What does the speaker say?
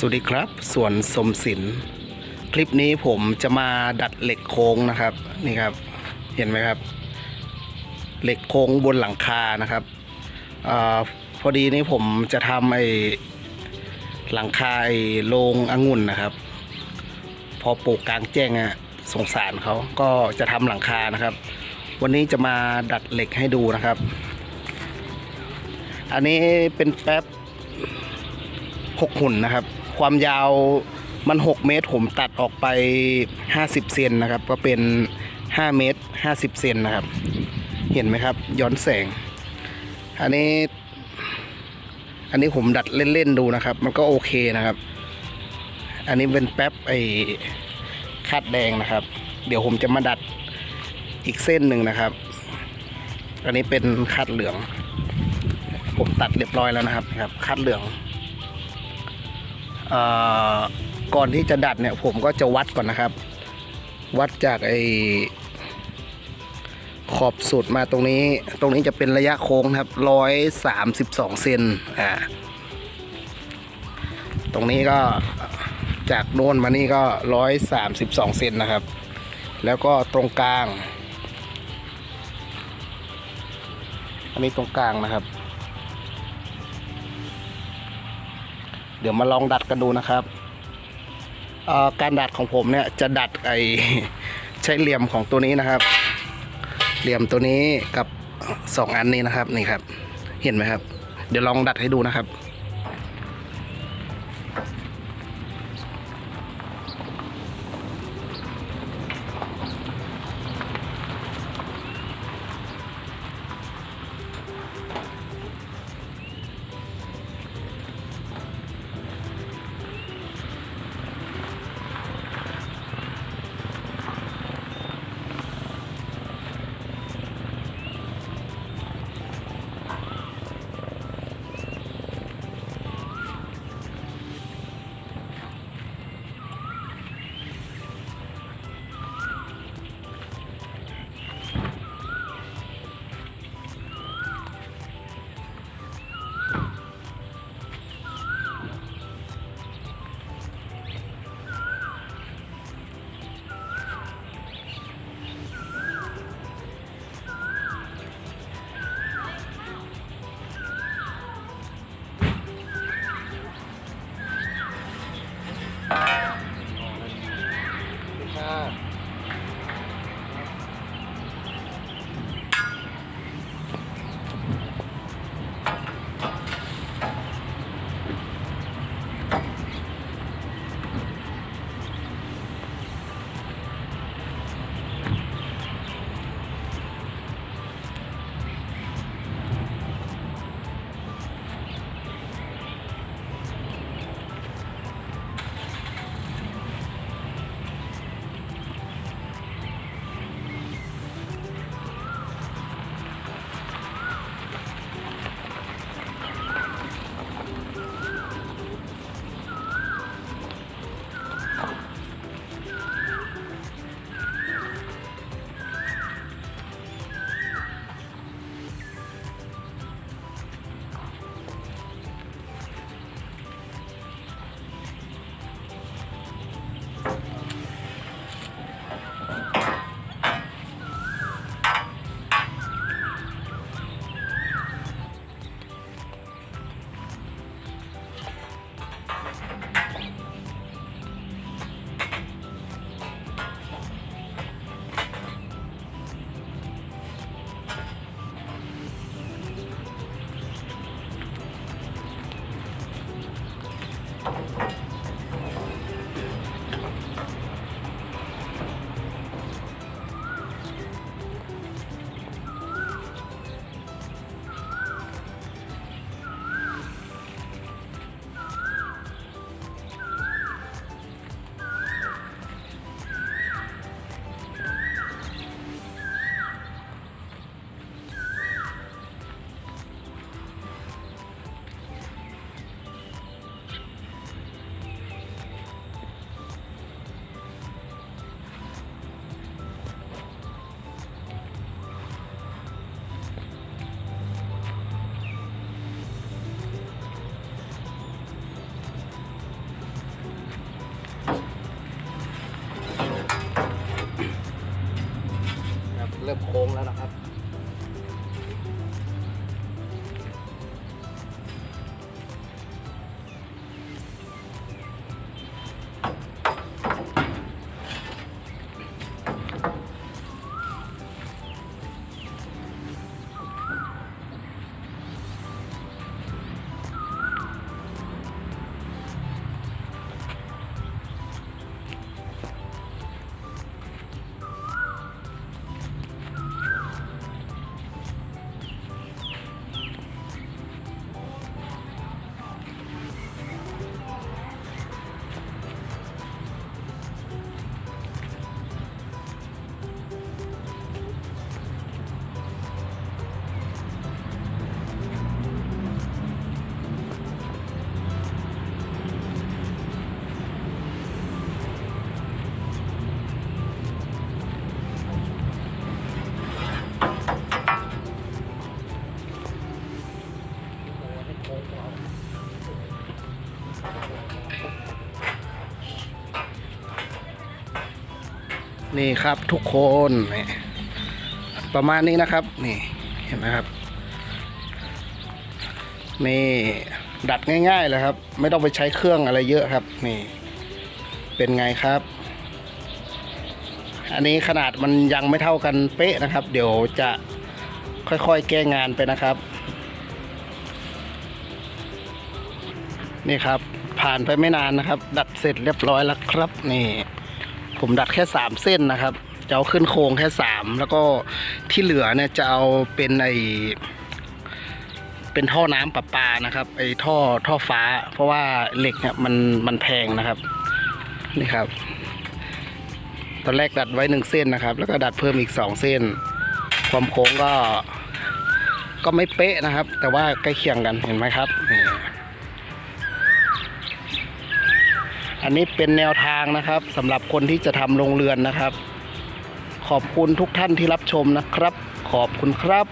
สวัสดีครับส่วนสมศิลป์คลิปนี้ผมจะมาดัดเหล็กโค้งนะครับนี่ครับ เห็นไหมครับ เหล็กโค้งบนหลังคานะครับอพอดีนี้ผมจะทำไอ้หลังคาไอ้โรงองุ่นนะครับ พอปลูกกลางแจ้งอะสงสารเขาก็จะทำหลังคานะครับ วันนี้จะมาดัดเหล็กให้ดูนะครับ อันนี้เป็นแป๊บหกหุ่นนะครับ ความยาวมัน 6 เมตร ผมตัดออกไป 50 เซนนะครับ ก็เป็น 5 เมตร 50 เซนนะครับ เห็นไหมครับ ย้อนแสง อันนี้ อันนี้ผมดัดเล่น ๆ ดูนะครับ มันก็โอเคนะครับ อันนี้เป็นแป๊บไอ้คาดแดงนะครับ เดี๋ยวผมจะมาดัดอีกเส้นหนึ่งนะครับ อันนี้เป็นคาดเหลือง ผมตัดเรียบร้อยแล้วนะครับครับคาดเหลือง ก่อนที่จะดัดเนี่ยผมก็จะวัดก่อนนะครับ วัดจากไอ้ขอบสุดมาตรงนี้ ตรงนี้จะเป็นระยะโค้งครับร้อยสามสิบสองเซนอ่า ตรงนี้ก็จากโน่นมานี่ก็ร้อยสามสิบสองเซนนะครับ แล้วก็ตรงกลาง อันนี้ตรงกลางนะครับ เดี๋ยวมาลองดัดกันดูนะครับการดัดของผมเนี่ยจะดัดไอใช้เหลี่ยมของตัวนี้นะครับ เหลี่ยมตัวนี้กับสองอันนี้นะครับนี่ครับ เห็นไหมครับ เดี๋ยวลองดัดให้ดูนะครับ เริ่มโค้งแล้วนะครับ นี่ครับทุกคนประมาณนี้นะครับ นี่เห็นไหมครับ นี่ดัดง่ายๆเลยครับ ไม่ต้องไปใช้เครื่องอะไรเยอะครับ นี่ เป็นไงครับ อันนี้ขนาดมันยังไม่เท่ากันเป๊ะนะครับ เดี๋ยวจะค่อยๆ แก้งานไปนะครับ นี่ครับ ผ่านไปไม่นานนะครับ ดัดเสร็จเรียบร้อยแล้วครับ นี่ ผมดัดแค่สามเส้นนะครับ จะเอาขึ้นโครงแค่สามแล้วก็ที่เหลือเนี่ยจะเอาเป็นไอเป็นท่อน้ำประปานะครับ ไอท่อท่อฟ้า เพราะว่าเหล็กเนี่ยมันมันแพงนะครับนี่ครับ ตอนแรกดัดไว้หนึ่งเส้นนะครับ แล้วก็ดัดเพิ่มอีกสองเส้น ความโค้งก็ก็ไม่เป๊ะนะครับ แต่ว่าใกล้เคียงกันเห็นไหมครับ อันนี้เป็นแนวทางนะครับสำหรับคนที่จะทำโรงเรือนนะครับ ขอบคุณทุกท่านที่รับชมนะครับ ขอบคุณครับ